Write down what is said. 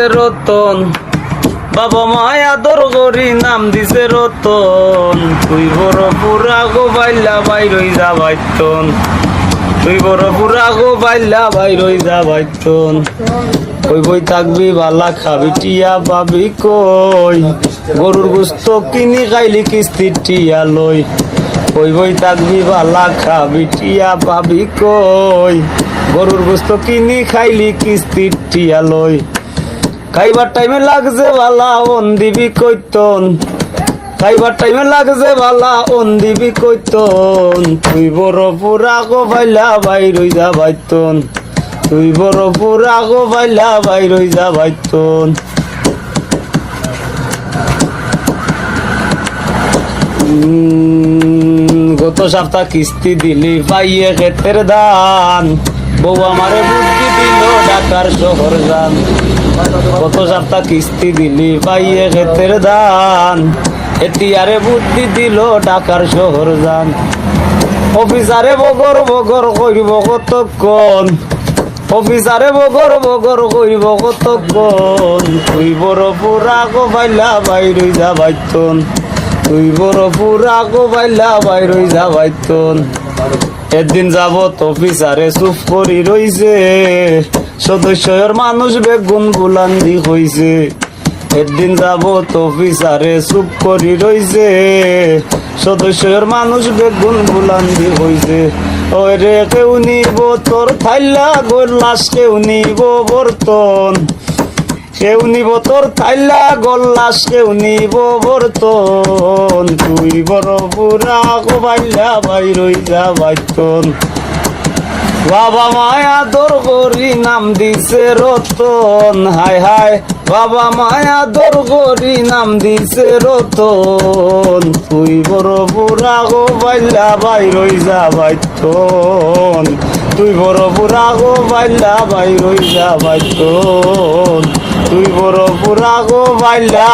রতন। বাবা মায় আদর করি, নাম দিছে রতন। তুই বড় পুরা গো বাইলা বাইরই যা বাইতন। তুই বড় পুরা গো বাইলা বাইরই যা বাইতন। কই বই থাকবি, বালা খাবি, টিয়া পাবি কই? গরুর গুস্ত কিনি, খাইলি কিস্তির টিয়া লই। কই বই থাকবি, বালা খাবি, টিয়া পাবি কই? গরুর গুস্ত কিনি, খাইলি কিস্তির টিয়া লই। খাইবার টাইমে লাগছে বালা অন দিবি কইতন। খাইবার টাইমে লাগছে বালা অন দিবি কইতন। তুই বড় পুরা গো বাইলা বাইরই যা বাইতন তুই বড় পুরা গো বাইলা বাইরই যা বাইতন উম, গত সপ্তাহ কিস্তি দিলি পাইয়ে ক্ষেতের দান বউ আমারে বুদ্ধি দিল ঢাকার শহর যান গত সপ্তাহ কিস্তি দিলি পাইয়ে ক্ষেতের দান এতিয়ারে বুদ্ধি দিল ঢাকার শহর যান অফিসারে বগর বগর করিব কতক্ষণ? অফিসারে বগর বগর করিব কতক্ষণ? তুই বড় পুরা গো বাইলা বাইরই যা বাইতন। তুই বড় পুরা গো বাইলা বাইরই যা বাইতন। একদিন যাব অফিসারে চুপ করি রইছে। সদস্যর মানুষ বেগুন বুলান্দি হইছে। একদিন যাব অফিসারে চুপ করি রইছে। সদস্যর মানুষ বেগুন বুলান্দি হইছে। ওই রে কেউ নিব তোর থাইলা গোর, লাশ কেউ নিব বর্তন। কেউ নিব তোর থাইলা গল্লাস কেউ নিব বর্তন। তুই বড় বুড়া গো, বাইলা বাইরই যা বাইতন। বাবা মায়া দর গরি নাম দিছে রতন। হায় হায় বাবা মায়া দর গরি নাম দিছে রতন। তুই বড় বুড়া গো, বাইলা বাইরই যা বাইতন। তুই বড় বুড়া গো, বাইলা বাইরই যা বাইতন। তুই বড় পুরা গো বাইলা